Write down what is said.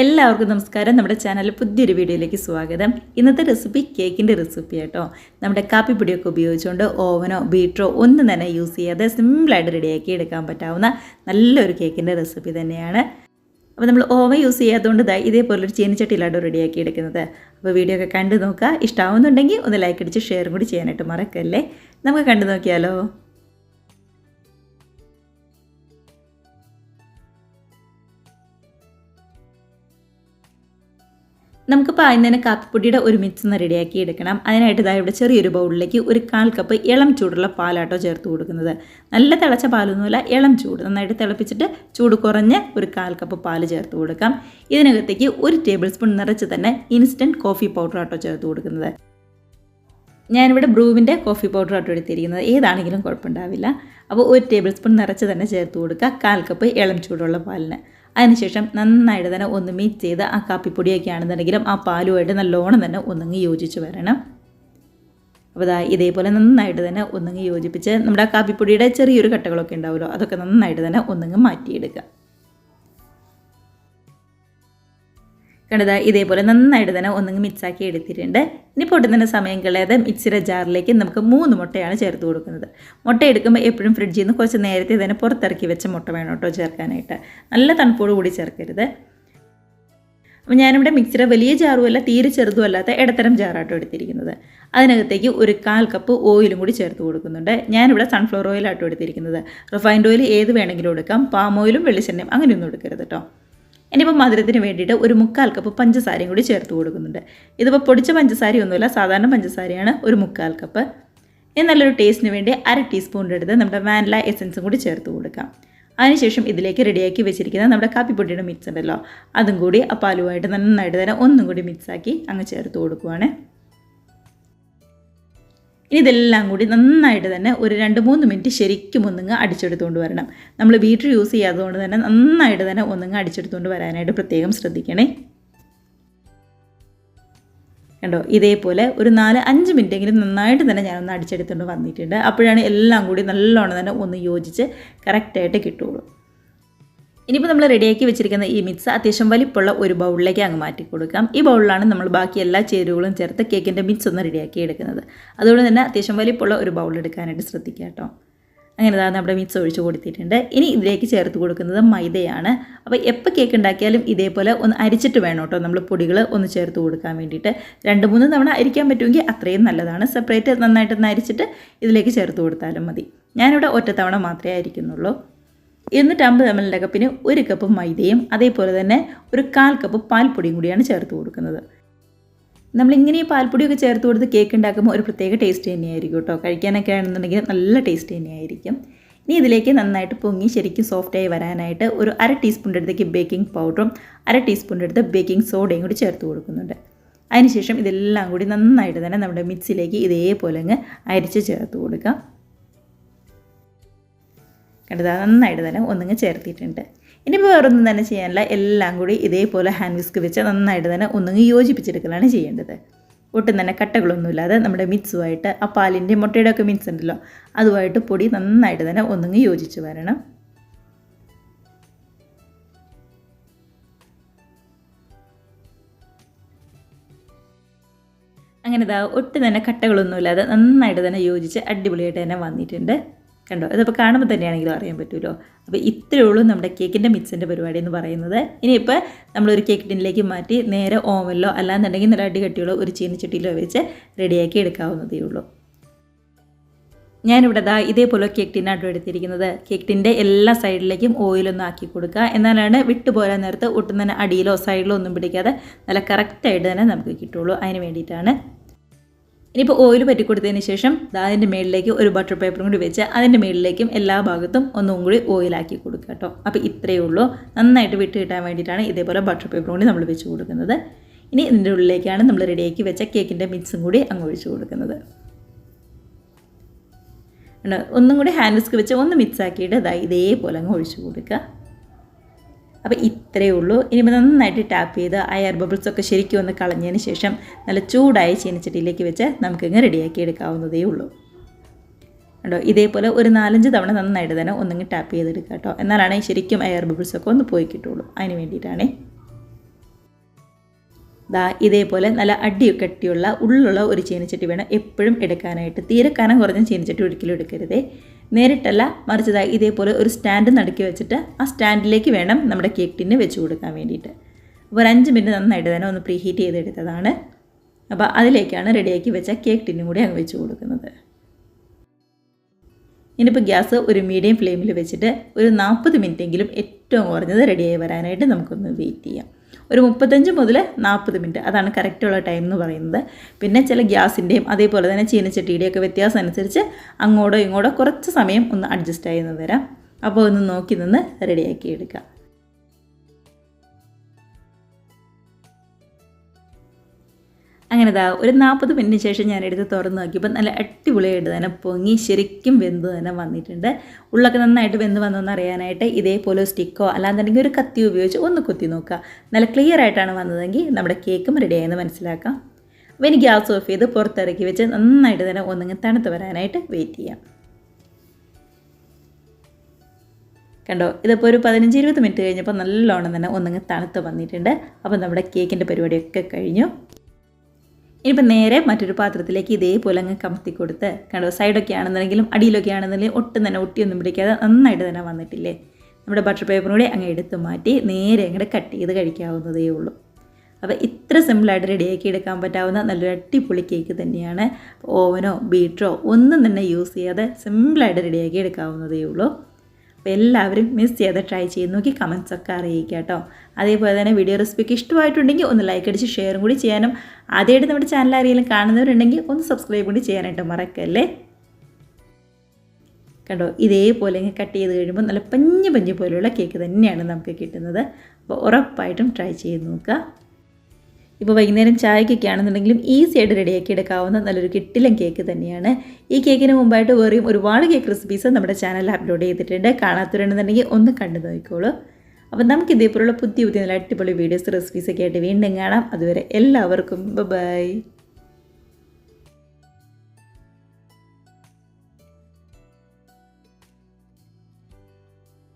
എല്ലാവർക്കും നമസ്കാരം. നമ്മുടെ ചാനലിൽ പുതിയൊരു വീഡിയോയിലേക്ക് സ്വാഗതം. ഇന്നത്തെ റെസിപ്പി കേക്കിന്റെ റെസിപ്പി കേട്ടോ നമ്മുടെ കാപ്പിപ്പൊടിയൊക്കെ ഉപയോഗിച്ചുകൊണ്ട് ഓവനോ ബീറ്ററോ ഒന്നും തന്നെ യൂസ് ചെയ്യാതെ സിമ്പിളായിട്ട് റെഡിയാക്കി എടുക്കാൻ പറ്റാവുന്ന നല്ലൊരു കേക്കിന്റെ റെസിപ്പി തന്നെയാണ്. അപ്പോൾ നമ്മൾ ഓവൻ യൂസ് ചെയ്യാത്തതുകൊണ്ട് ഇതായി ഇതേപോലൊരു ചീനിച്ചട്ടിയിലാണ് റെഡിയാക്കി എടുക്കുന്നത്. അപ്പോൾ വീഡിയോ ഒക്കെ കണ്ടു നോക്കുക. ഇഷ്ടമാവുന്നുണ്ടെങ്കിൽ ഒന്ന് ലൈക്ക് അടിച്ച് ഷെയറും കൂടി ചെയ്യാനായിട്ട് മറക്കല്ലേ? നമുക്ക് കണ്ടു നോക്കിയാലോ? നമുക്കിപ്പോൾ ആദ്യം തന്നെ കാപ്പിപ്പൊടിയുടെ ഒരു മിക്സ് ഒന്ന് റെഡിയാക്കി എടുക്കണം. അതിനായിട്ട് ഇതാ ഇവിടെ ചെറിയൊരു ബൗളിലേക്ക് ഒരു കാൽ കപ്പ് ഇളം ചൂടുള്ള പാലാട്ടോ ചേർത്ത് കൊടുക്കുന്നത്. നല്ല തിളച്ച പാലൊന്നുമില്ല ഇളം ചൂട്. നന്നായിട്ട് തിളപ്പിച്ചിട്ട് ചൂട് കുറഞ്ഞ് ഒരു കാൽ കപ്പ് പാൽ ചേർത്ത് കൊടുക്കാം. ഇതിനകത്തേക്ക് ഒരു ടേബിൾ സ്പൂൺ നിറച്ച് തന്നെ ഇൻസ്റ്റന്റ് കോഫി പൗഡർ ആട്ടോ ചേർത്ത് കൊടുക്കുന്നത്. ഞാനിവിടെ ബ്രൂവിന്റെ കോഫി പൗഡർ ആട്ടോ എടുത്തിരിക്കുന്നത്. ഏതാണെങ്കിലും കുഴപ്പമുണ്ടാവില്ല. അപ്പോൾ ഒരു ടേബിൾ സ്പൂൺ നിറച്ച് തന്നെ ചേർത്ത് കൊടുക്കുക. കാൽ കപ്പ് ഇളം ചൂടുള്ള പാലിന്. അതിനുശേഷം നന്നായിട്ട് തന്നെ ഒന്ന് മിക്സ് ചെയ്ത് ആ കാപ്പിപ്പൊടിയൊക്കെ ആണെന്നുണ്ടെങ്കിലും ആ പാലുമായിട്ട് നല്ലോണം തന്നെ ഒന്നങ്ങ് യോജിച്ച് വരണം. അപ്പോൾ ഇതാ ഇതേപോലെ നന്നായിട്ട് തന്നെ ഒന്നങ്ങ് യോജിപ്പിച്ച് നമ്മുടെ കാപ്പിപ്പൊടിയുടെ ചെറിയൊരു കട്ടകളൊക്കെ ഉണ്ടാവുമല്ലോ അതൊക്കെ നന്നായിട്ട് തന്നെ ഒന്നങ്ങ് മാറ്റിയെടുക്കുക. കണ്ടത് ഇതേപോലെ നന്നായിട്ട് തന്നെ ഒന്നും മിക്സാക്കി എടുത്തിട്ടുണ്ട്. ഇനി പൊട്ടുന്നതിന്റെ സമയം കളയാതെ മിക്സിയുടെ ജാറിലേക്ക് നമുക്ക് മൂന്ന് മുട്ടയാണ് ചേർത്ത് കൊടുക്കുന്നത്. മുട്ട എടുക്കുമ്പോൾ എപ്പോഴും ഫ്രിഡ്ജിൽ നിന്ന് കുറച്ച് നേരത്തെ തന്നെ പുറത്തിറക്കി വെച്ച മുട്ട വേണം കേട്ടോ ചേർക്കാനായിട്ട്. നല്ല തണുപ്പോട് കൂടി ചേർക്കരുത്. അപ്പോൾ ഞാനിവിടെ മിക്സിയുടെ വലിയ ജാറുമല്ല തീരെ ചെറുതുമല്ലാത്ത ഇടത്തരം ജാറാട്ടോ എടുത്തിരിക്കുന്നത്. അതിനകത്തേക്ക് ഒരു കാൽ കപ്പ് ഓയിലും കൂടി ചേർത്ത് കൊടുക്കുന്നുണ്ട്. ഞാനിവിടെ സൺഫ്ലവർ ഓയിലാട്ടോ എടുത്തിരിക്കുന്നത്. റിഫൈൻഡ് ഓയിൽ ഏത് വേണമെങ്കിലും എടുക്കാം. പാം ഓയിലും വെളിച്ചെണ്ണയും അങ്ങനെയൊന്നും എടുക്കരുത് കേട്ടോ. ഇനിയിപ്പോൾ മധുരത്തിന് വേണ്ടിയിട്ട് ഒരു മുക്കാൽ കപ്പ് പഞ്ചസാരയും കൂടി ചേർത്ത് കൊടുക്കുന്നുണ്ട്. ഇതിപ്പോൾ പൊടിച്ച പഞ്ചസാരയൊന്നുമില്ല സാധാരണ പഞ്ചസാരയാണ് ഒരു മുക്കാൽ കപ്പ് ഇനി നല്ലൊരു ടേസ്റ്റിന് വേണ്ടി അര ടീസ്പൂണിന്റെ അടുത്ത് നമ്മുടെ വാനില എസൻസും കൂടി ചേർത്ത് കൊടുക്കാം. അതിനുശേഷം ഇതിലേക്ക് റെഡിയാക്കി വെച്ചിരിക്കുന്ന നമ്മുടെ കാപ്പിപ്പൊടിയുടെ മിക്സ് ഉണ്ടല്ലോ. അതും കൂടി ആ പാലുമായിട്ട് നന്നായിട്ട് തന്നെ ഒന്നും കൂടി മിക്സാക്കി അങ്ങ് ചേർത്ത് കൊടുക്കുവാണ്. ഇനി ഇതെല്ലാം കൂടി നന്നായിട്ട് തന്നെ ഒരു രണ്ട് മൂന്ന് മിനിറ്റ് ശരിക്കും ഒന്നുങ്ങ് അടിച്ചെടുത്തുകൊണ്ട് വരണം. നമ്മൾ ബീറ്റർ യൂസ് ചെയ്യാത്തതുകൊണ്ട് തന്നെ നന്നായിട്ട് തന്നെ ഒന്നുങ്ങ് അടിച്ചെടുത്തുകൊണ്ട് വരാനായിട്ട് പ്രത്യേകം ശ്രദ്ധിക്കണേ. കണ്ടോ? ഇതേപോലെ ഒരു നാല് അഞ്ച് മിനിറ്റെങ്കിലും നന്നായിട്ട് തന്നെ ഞാനൊന്ന് അടിച്ചെടുത്തുകൊണ്ട് വന്നിട്ടുണ്ട്. അപ്പോഴാണ് എല്ലാം കൂടി നല്ലോണം തന്നെ ഒന്ന് യോജിച്ച് കറക്റ്റായിട്ട് കിട്ടുള്ളൂ. ഇനിയിപ്പോൾ നമ്മൾ റെഡിയാക്കി വെച്ചിരിക്കുന്ന ഈ മിക്സ് അത്യാവശ്യം വലിപ്പുള്ള ഒരു ബൗളിലേക്ക് അങ്ങ് മാറ്റി കൊടുക്കാം. ഈ ബൗളിലാണ് നമ്മൾ ബാക്കി എല്ലാ ചേരുവകളും ചേർത്ത് കേക്കിന്റെ മിക്സ് ഒന്ന് റെഡിയാക്കി എടുക്കുന്നത്. അതുകൊണ്ട് തന്നെ അത്യാവശ്യം വലിപ്പുള്ള ഒരു ബൗൾ എടുക്കാനായിട്ട് ശ്രദ്ധിക്കുക കേട്ടോ. അങ്ങനെ അതാണ് നമ്മുടെ മിക്സ് ഒഴിച്ച് കൊടുത്തിട്ടുണ്ട്. ഇനി ഇതിലേക്ക് ചേർത്ത് കൊടുക്കുന്നത് മൈദയാണ്. അപ്പോൾ എപ്പോൾ കേക്ക് ഉണ്ടാക്കിയാലും ഇതേപോലെ ഒന്ന് അരിച്ചിട്ട് വേണം കേട്ടോ നമ്മൾ പൊടികൾ ഒന്ന് ചേർത്ത് കൊടുക്കാൻ വേണ്ടിയിട്ട്. രണ്ട് മൂന്ന് തവണ അരിക്കാൻ പറ്റുമെങ്കിൽ അത്രയും നല്ലതാണ്. സെപ്പറേറ്റ് നന്നായിട്ടൊന്ന് അരിച്ചിട്ട് ഇതിലേക്ക് ചേർത്ത് കൊടുത്താലും മതി. ഞാനിവിടെ ഒറ്റത്തവണ തവണ മാത്രമേ അരിക്കുന്നുള്ളൂ. എന്നിട്ട് അമ്പത് എം എല്ലിന്റെ കപ്പിന് ഒരു കപ്പ് മൈദയും അതേപോലെ തന്നെ ഒരു കാൽ കപ്പ് പാൽപ്പൊടിയും കൂടിയാണ് ചേർത്ത് കൊടുക്കുന്നത്. നമ്മളിങ്ങനെ ഈ പാൽപ്പൊടിയൊക്കെ ചേർത്ത് കൊടുത്ത് കേക്ക് ഉണ്ടാക്കുമ്പോൾ ഒരു പ്രത്യേക ടേസ്റ്റ് തന്നെയായിരിക്കും കേട്ടോ കഴിക്കാനൊക്കെ ആണെന്നുണ്ടെങ്കിൽ നല്ല ടേസ്റ്റ് തന്നെയായിരിക്കും. ഇനി ഇതിലേക്ക് നന്നായിട്ട് പൊങ്ങി ശരിക്കും സോഫ്റ്റായി വരാനായിട്ട് ഒരു അര ടീസ്പൂണിന്റെ അടുത്തേക്ക് ബേക്കിംഗ് പൗഡറും അര ടീസ്പൂണിന്റെ അടുത്ത് ബേക്കിംഗ് സോഡയും കൂടി ചേർത്ത് കൊടുക്കുന്നുണ്ട്. അതിനുശേഷം ഇതെല്ലാം കൂടി നന്നായിട്ട് തന്നെ നമ്മുടെ മിക്സിയിലേക്ക് ഇതേപോലെ അങ്ങ് അരിച്ച് ചേർത്ത് കൊടുക്കാം. കണ്ടത് നന്നായിട്ട് തന്നെ ഒന്നിങ്ങ് ചേർത്തിട്ടുണ്ട് ഇനിയിപ്പോൾ വേറൊന്നും തന്നെ ചെയ്യാനില്ല. എല്ലാം കൂടി ഇതേപോലെ ഹാൻഡ് വിസ്ക് വെച്ച് നന്നായിട്ട് തന്നെ ഒന്നിങ്ങ് യോജിപ്പിച്ചെടുക്കലാണ് ചെയ്യേണ്ടത്. ഒട്ടും തന്നെ കട്ടകളൊന്നുമില്ലാതെ നമ്മുടെ മിക്സുമായിട്ട് ആ പാലിന്റെ മുട്ടയുടെ ഒക്കെ മിക്സ് ഉണ്ടല്ലോ അതുമായിട്ട് പൊടി നന്നായിട്ട് തന്നെ ഒന്നിങ്ങ് യോജിച്ച് വരണം. അങ്ങനെ ഇതാ ഒട്ടും തന്നെ കട്ടകളൊന്നുമില്ലാതെ നന്നായിട്ട് തന്നെ യോജിച്ച് അടിപൊളിയായിട്ട് തന്നെ വന്നിട്ടുണ്ട്. കണ്ടോ? ഇതിപ്പോൾ കാണുമ്പോൾ തന്നെയാണെങ്കിലും അറിയാൻ പറ്റുമല്ലോ അപ്പോൾ ഇത്രയേ ഉള്ളൂ നമ്മുടെ കേക്കിന്റെ മിക്സിന്റെ പരിപാടി എന്ന് പറയുന്നത്. ഇനിയിപ്പോൾ നമ്മളൊരു കേക്ക് ടിന്നിലേക്ക് മാറ്റി നേരെ ഓവനിലോ അല്ലാന്നുണ്ടെങ്കിൽ നല്ല അടി കട്ടിയുള്ള ഒരു ചീനച്ചട്ടിയിലോ വെച്ച് റെഡിയാക്കി എടുക്കാവുന്നതേ ഉള്ളൂ. ഞാനിവിടെ ദാ ഇതേപോലെ കേക്ക് ടിന്നാട്ടോ എടുത്തിരിക്കുന്നത്. കേക്ക് ടിന്റെ എല്ലാ സൈഡിലേക്കും ഓയിലൊന്നും ആക്കി കൊടുക്കുക. എന്നാലാണ് വിട്ടു പോരാൻ നേരത്ത് ഒട്ടും തന്നെ അടിയിലോ സൈഡിലോ ഒന്നും പിടിക്കാതെ നല്ല കറക്റ്റായിട്ട് തന്നെ നമുക്ക് കിട്ടുള്ളൂ. അതിന് വേണ്ടിയിട്ടാണ് ഇനിയിപ്പോൾ ഓയിൽ പറ്റി കൊടുത്തതിന് ശേഷം അതിന്റെ മേളിലേക്ക് ഒരു ബട്ടർ പേപ്പറും കൂടി വെച്ച് അതിന്റെ മേളിലേക്കും എല്ലാ ഭാഗത്തും ഒന്നും കൂടി ഓയിലാക്കി കൊടുക്കുക കേട്ടോ. അപ്പോൾ ഇത്രയേ ഉള്ളൂ. നന്നായിട്ട് വിട്ട് കിട്ടാൻ വേണ്ടിയിട്ടാണ് ഇതേപോലെ ബട്ടർ പേപ്പറും കൂടി നമ്മൾ വെച്ച് കൊടുക്കുന്നത്. ഇനി ഇതിന്റെ ഉള്ളിലേക്കാണ് നമ്മൾ റെഡിയാക്കി വെച്ച കേക്കിന്റെ മിക്സും കൂടി അങ്ങ് ഒഴിച്ച് കൊടുക്കുന്നത്. ഒന്നും കൂടി ഹാൻഡ് വെച്ച് ഒന്ന് മിക്സ് ആക്കിയിട്ട് ഇതാ ഇതേപോലെ അങ്ങ് ഒഴിച്ച് കൊടുക്കുക. അപ്പോൾ ഇത്രയേ ഉള്ളൂ. ഇനി നന്നായിട്ട് ടാപ്പ് ചെയ്ത് ആ എയർ ബബിൾസ് ഒക്കെ ശരിക്കും ഒന്ന് കളഞ്ഞതിന് ശേഷം നല്ല ചൂടായ ചീനച്ചട്ടിയിലേക്ക് വെച്ച് നമുക്കിങ്ങ് റെഡിയാക്കി എടുക്കാവുന്നതേ ഉള്ളൂ. കേട്ടോ ഇതേപോലെ ഒരു നാലഞ്ച് തവണ നന്നായിട്ട് തന്നെ ഒന്നിങ്ങ് ടാപ്പ് ചെയ്തെടുക്കുക കേട്ടോ എന്നാലാണ് ശരിക്കും എയർ ബബിൾസ് ഒക്കെ ഒന്ന് പോയി കിട്ടുള്ളൂ. അതിന് വേണ്ടിയിട്ടാണേ. ദാ ഇതേപോലെ നല്ല അടി കട്ടിയുള്ള ഉള്ളുള്ള ഒരു ചീനച്ചട്ടി വേണം എപ്പോഴും എടുക്കാനായിട്ട്. തീരെ കനം കുറഞ്ഞ ചീനച്ചട്ടി ഒരിക്കലും എടുക്കരുതേ. നേരിട്ടല്ല മറിച്ചതായി ഇതേപോലെ ഒരു സ്റ്റാൻഡ് നടുക്കി വെച്ചിട്ട് ആ സ്റ്റാൻഡിലേക്ക് വേണം നമ്മുടെ കേക്ക് ടിന്ന് വെച്ച് കൊടുക്കാൻ വേണ്ടിയിട്ട്. അപ്പോൾ ഒരു അഞ്ച് മിനിറ്റ് നന്നായിട്ട് തന്നെ ഒന്ന് പ്രീ ഹീറ്റ് ചെയ്തെടുത്തതാണ്. അപ്പോൾ അതിലേക്കാണ് റെഡിയാക്കി വെച്ച കേക്ക് ടിന്നും കൂടി അങ്ങ് വെച്ച് കൊടുക്കുന്നത്. ഇനിയിപ്പോൾ ഗ്യാസ് ഒരു മീഡിയം ഫ്ലെയിമിൽ വെച്ചിട്ട് ഒരു നാൽപ്പത് മിനിറ്റെങ്കിലും ഏറ്റവും കുറഞ്ഞത് റെഡിയായി വരാനായിട്ട് നമുക്കൊന്ന് വെയിറ്റ് ചെയ്യാം. ഒരു മുപ്പത്തഞ്ച് മുതൽ നാൽപ്പത് മിനിറ്റ്. അതാണ് കറക്റ്റുള്ള ടൈം എന്ന് പറയുന്നത്. പിന്നെ ചില ഗ്യാസിന്റെയും അതേപോലെ തന്നെ ചീനച്ചട്ടിയുടെയൊക്കെ വ്യത്യാസം അനുസരിച്ച് അങ്ങോട്ടോ ഇങ്ങോട്ടോ കുറച്ച് സമയം ഒന്ന് അഡ്ജസ്റ്റ് ആയി തരാം അപ്പോൾ ഒന്ന് നോക്കി നിന്ന് റെഡിയാക്കി എടുക്കാം. അങ്ങനെ ഇതാ ഒരു നാൽപ്പത് മിനിറ്റിന് ശേഷം ഞാൻ എടുത്ത് തുറന്ന് നോക്കിയപ്പോൾ നല്ല അടിപൊളിയായിട്ട് തന്നെ പൊങ്ങി ശരിക്കും വെന്ത് തന്നെ വന്നിട്ടുണ്ട്. ഉള്ളൊക്കെ നന്നായിട്ട് വെന്ത് വന്നതെന്ന് അറിയാനായിട്ട് ഇതേപോലെ സ്റ്റിക്കോ അല്ലാന്നുണ്ടെങ്കിൽ ഒരു കത്തി ഉപയോഗിച്ച് ഒന്ന് കുത്തി നോക്കുക. നല്ല ക്ലിയർ ആയിട്ടാണ് വന്നതെങ്കിൽ നമ്മുടെ കേക്കും റെഡിയായെന്ന് മനസ്സിലാക്കാം. അപ്പോൾ ഇനി ഗ്യാസ് ഓഫ് ചെയ്ത് പുറത്തിറക്കി വെച്ച് നന്നായിട്ട് തന്നെ ഒന്നിങ്ങ് തണുത്ത് വരാനായിട്ട് വെയിറ്റ് ചെയ്യാം. കണ്ടോ ഇതിപ്പോൾ ഒരു പതിനഞ്ച് ഇരുപത് മിനിറ്റ് കഴിഞ്ഞപ്പോൾ നല്ലോണം തന്നെ ഒന്നിങ്ങ് തണുത്ത് വന്നിട്ടുണ്ട്. അപ്പോൾ നമ്മുടെ കേക്കിന്റെ പരിപാടിയൊക്കെ കഴിഞ്ഞു. ഇനിയിപ്പോൾ നേരെ മറ്റൊരു പാത്രത്തിലേക്ക് ഇതേപോലെ അങ്ങ് കമത്തി കൊടുത്ത് കണ്ടോ സൈഡൊക്കെ ആണെന്നുണ്ടെങ്കിലും അടിയിലൊക്കെ ആണെന്നുണ്ടെങ്കിലും ഒട്ടും തന്നെ ഒട്ടിയൊന്നും പിടിക്കാതെ നന്നായിട്ട് തന്നെ വന്നിട്ടില്ലേ? നമ്മുടെ ബട്ടർ പേപ്പറും കൂടി അങ്ങ് എടുത്ത് മാറ്റി നേരെ അങ്ങോട്ട് കട്ട് ചെയ്ത് കഴിക്കാവുന്നതേ ഉള്ളൂ. അപ്പോൾ ഇത്ര സിമ്പിളായിട്ട് റെഡിയാക്കി എടുക്കാൻ പറ്റാവുന്ന നല്ലൊരു അടിപൊളി കേക്ക് തന്നെയാണ്. ഓവനോ ബീറ്ററോ ഒന്നും തന്നെ യൂസ് ചെയ്യാതെ സിമ്പിളായിട്ട് റെഡിയാക്കി എടുക്കാവുന്നതേ ഉള്ളൂ. അപ്പോൾ എല്ലാവരും മിസ് ചെയ്ത് ട്രൈ ചെയ്ത് നോക്കി കമൻസ് ഒക്കെ അറിയിക്കുക കേട്ടോ. അതേപോലെ തന്നെ വീഡിയോ റെസിപ്പിക്ക് ഇഷ്ടമായിട്ടുണ്ടെങ്കിൽ ഒന്ന് ലൈക്ക് അടിച്ച് ഷെയറും കൂടി ചെയ്യാനും. ആദ്യമായിട്ട് നമ്മുടെ ചാനൽ ആരെങ്കിലും കാണുന്നവരുണ്ടെങ്കിൽ ഒന്ന് സബ്സ്ക്രൈബ് കൂടി ചെയ്യാനായിട്ട് മറക്കല്ലേ? കണ്ടോ ഇതേപോലെ ഇങ്ങനെ കട്ട് ചെയ്ത് കഴിയുമ്പോൾ നല്ല പഞ്ഞ് പഞ്ഞ് പോലെയുള്ള കേക്ക് തന്നെയാണ് നമുക്ക് കിട്ടുന്നത്. അപ്പോൾ ഉറപ്പായിട്ടും ട്രൈ ചെയ്ത് നോക്കുക. ഇപ്പോൾ വൈകുന്നേരം ചായക്കൊക്കെ ആണെന്നുണ്ടെങ്കിലും ഈസി ആയിട്ട് റെഡിയാക്കി എടുക്കാവുന്ന നല്ലൊരു കിട്ടിലൻ കേക്ക് തന്നെയാണ്. ഈ കേക്കിന് മുമ്പായിട്ട് വേറെയും ഒരുപാട് കേക്ക് റെസിപ്പീസ് നമ്മുടെ ചാനലിൽ അപ്ലോഡ് ചെയ്തിട്ടുണ്ട്. കാണാത്തവരുണ്ടെന്നുണ്ടെങ്കിൽ ഒന്ന് കണ്ടു നോക്കിക്കോളൂ. അപ്പോൾ നമുക്ക് ഇതേപോലുള്ള പുതിയ പുതിയ നല്ല അടിപൊളി വീഡിയോസ് റെസിപ്പീസൊക്കെ ആയിട്ട് വീണ്ടും കാണാം. അതുവരെ എല്ലാവർക്കും ബൈ